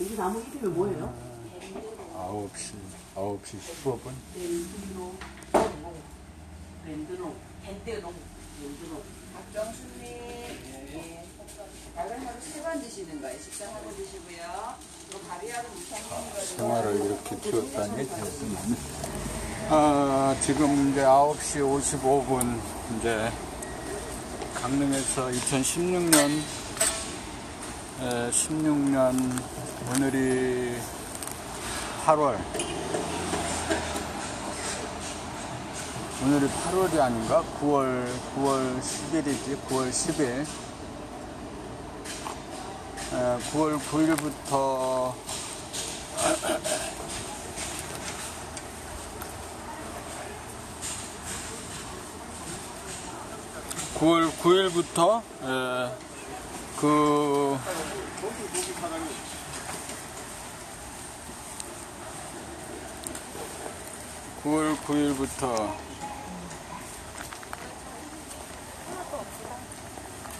여기 나무 이름이 뭐예요? 9시, 9시 15분. 밴드노 밴드노 밴드농. 밴드노 박정수님. 예. 다른 하루 세 번 드시는 거예요. 식사하고 드시고요. 또 가리하고 무탕 거죠. 생활을 이렇게 키웠다니 대단하네. 아, 지금 이제 9시 55분, 이제 강릉에서 2016년, 16년, 오늘이 8월. 오늘이 8월이 아닌가? 9월, 9월 10일이지, 9월 10일. 9월 9일부터 9월 9일부터 그 9월 9일부터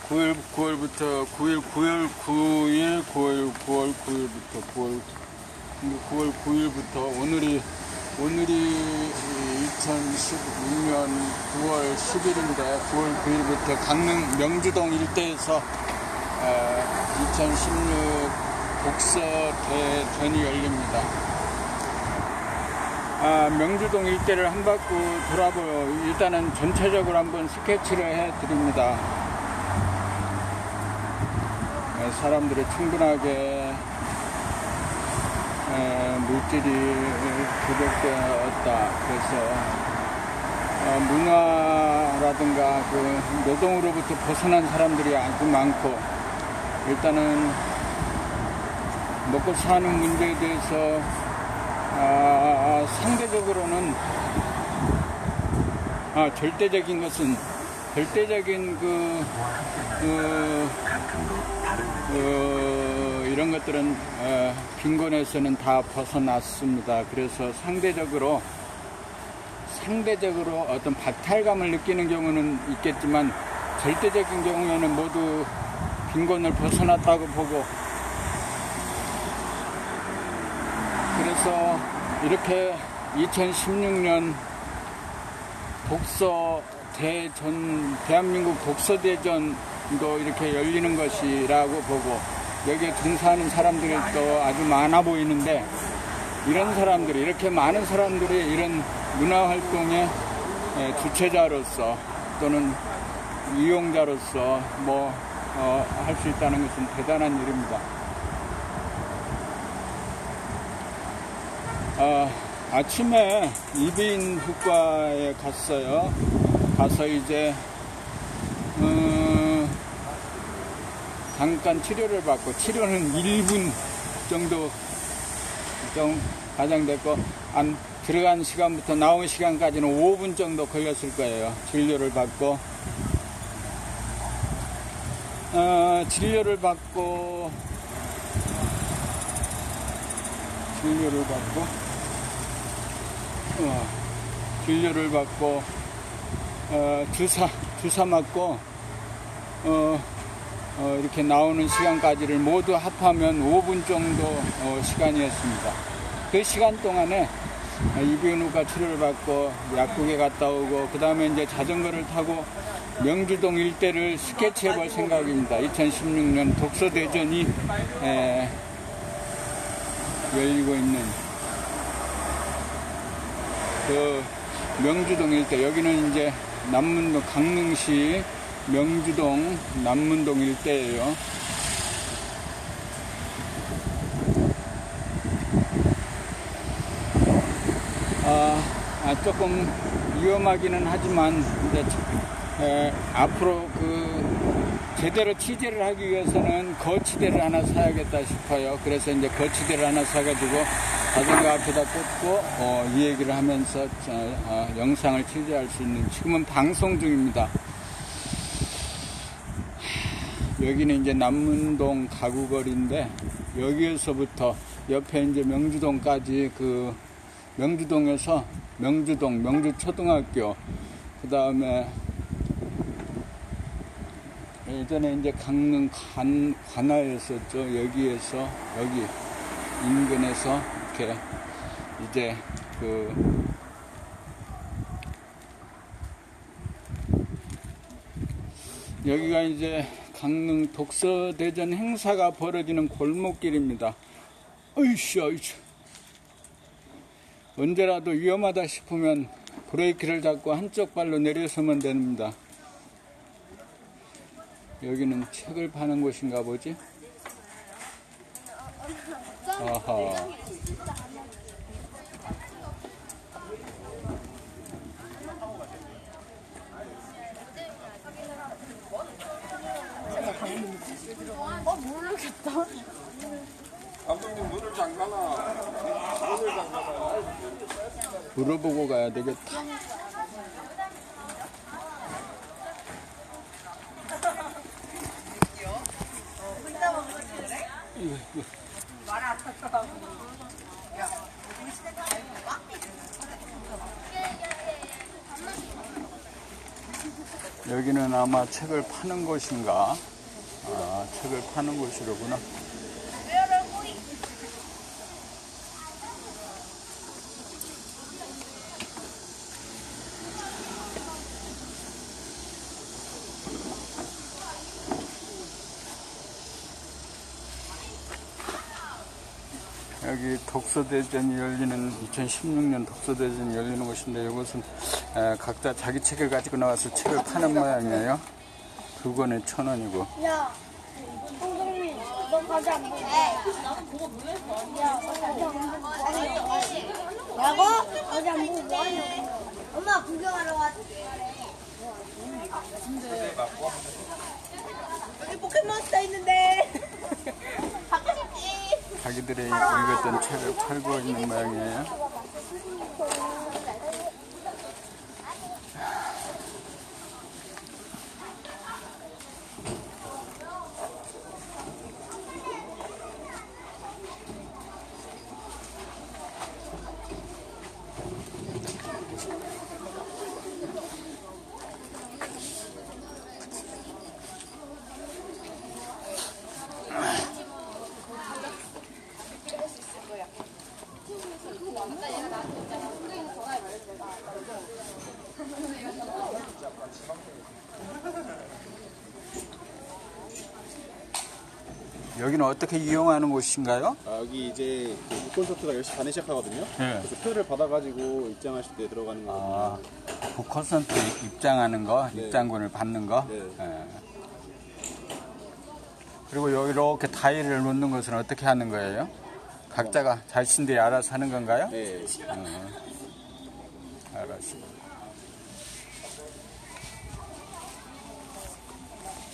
9일 9월부터 9일 9월 9일 9월 9월 9일부터 9월 9월 9일부터 오늘이 오늘이 2016년 9월 10일인데 9월 9일부터 강릉 명주동 일대에서 2016 독서 대전이 열립니다. 아, 명주동 일대를 한 바퀴 돌아보요. 일단은 전체적으로 한번 스케치를 해 드립니다. 네, 사람들이 충분하게 에, 물질이 부족되었다. 그래서 어, 문화라든가 그 노동으로부터 벗어난 사람들이 아주 많고 일단은 먹고 사는 문제에 대해서 아, 상대적으로는 아, 절대적인 것은 절대적인 그, 그, 그 이런 것들은 어, 빈곤에서는 다 벗어났습니다. 그래서 상대적으로 상대적으로 어떤 박탈감을 느끼는 경우는 있겠지만 절대적인 경우에는 모두 빈곤을 벗어났다고 보고 그래서 이렇게 2016년 독서 대전 대한민국 독서 대전도 이렇게 열리는 것이라고 보고 여기에 등사하는 사람들이 또 아주 많아 보이는데 이런 사람들이 이렇게 많은 사람들이 이런 문화 활동의 예, 주체자로서 또는 이용자로서 뭐 할 수 있다는 것은 대단한 일입니다. 어, 아침에 이비인 국과에 갔어요. 가서 이제 어, 잠깐 치료를 받고 치료는 1분 정도 좀 가장 됐고 안 들어간 시간부터 나온 시간까지는 5분 정도 걸렸을 거예요. 진료를 받고 어, 진료를 받고 진료를 받고 어, 진료를 받고 어, 주사 주사 맞고 어, 어, 이렇게 나오는 시간까지를 모두 합하면 5분 정도 어, 시간이었습니다. 그 시간 동안에 이비인후과 치료를 받고 약국에 갔다 오고 그 다음에 이제 자전거를 타고 명주동 일대를 스케치해 볼 생각입니다. 2016년 독서대전이 에, 열리고 있는 그 명주동 일대 여기는 이제 남문동 강릉시 명주동 남문동 일대예요. 아, 아, 조금 위험하기는 하지만 이제 에, 앞으로 그 제대로 취재를 하기 위해서는 거치대를 하나 사야겠다 싶어요. 그래서 이제 거치대를 하나 사가지고 자전거 앞에다 꽂고 어, 이 얘기를 하면서 저, 어, 영상을 취재할 수 있는 지금은 방송 중입니다. 여기는 이제 남문동 가구거리인데 여기에서부터 옆에 이제 명주동까지 그 명주동에서 명주동 명주초등학교 그 다음에 예전에 이제 강릉 관, 관하였었죠. 여기에서, 여기, 인근에서 이렇게 이제 그 여기가 이제 강릉 독서대전 행사가 벌어지는 골목길입니다. 어이씨, 어이씨. 언제라도 위험하다 싶으면 브레이크를 잡고 한쪽 발로 내려서면 됩니다. 여기는 책을 파는 곳인가 보지? 아하. 어 모르겠다. 감독님 눈을 잠가놔. 눈을 잠가놔. 물어보고 가야 되겠다. 여기는 아마 책을 파는 곳인가? 아, 책을 파는 곳이로구나. 여기 독서대전이 열리는 2016년 독서대전이 열리는 곳인데 이것은 에, 각자 자기 책을 가지고 나와서 책을 파는 모양이에요. 두 권에 천 원이고. 야, 홍동민, 너 과자 안 먹어? 나도 그거 왜? 야, 먹어. 라고? 과자 안뭐 하냐고. 엄마 구경하러 왔지. 여기 포켓몬스터 있는데. 자기들이 읽었던 책을 팔고 있는 모양이에요. 여기는 어떻게 이용하는 곳인가요? 아, 여기 이제 그 콘서트가 10시 반에 시작하거든요. 네. 그래서 표를 받아가지고 입장하실 때 들어가는 거. 아, 그 콘서트 입장하는 거, 네. 입장권을 받는 거. 네. 예. 그리고 여기 이렇게 타일을 놓는 것은 어떻게 하는 거예요? 각자가 자신들이 알아서 하는 건가요? 네. 어, 알았어.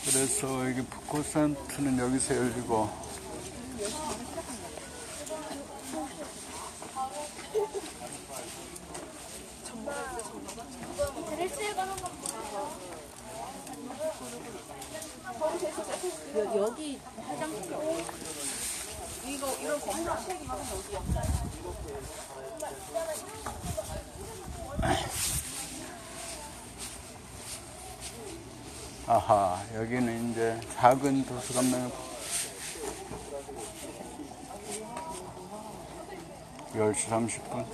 그래서 여기 북콘서트는 여기서 열리고. 여기 화장실 이거 이런 건물 책이 막 여기 아하 여기는 이제 작은 도서관만 10시 30분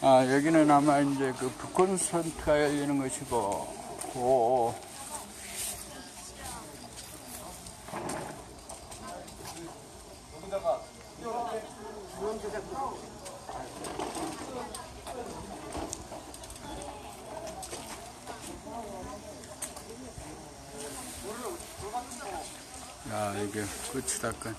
아 여기는 아마 이제 그 북콘서트가 열리는 것이고 오. 야 이게 끝이다 끝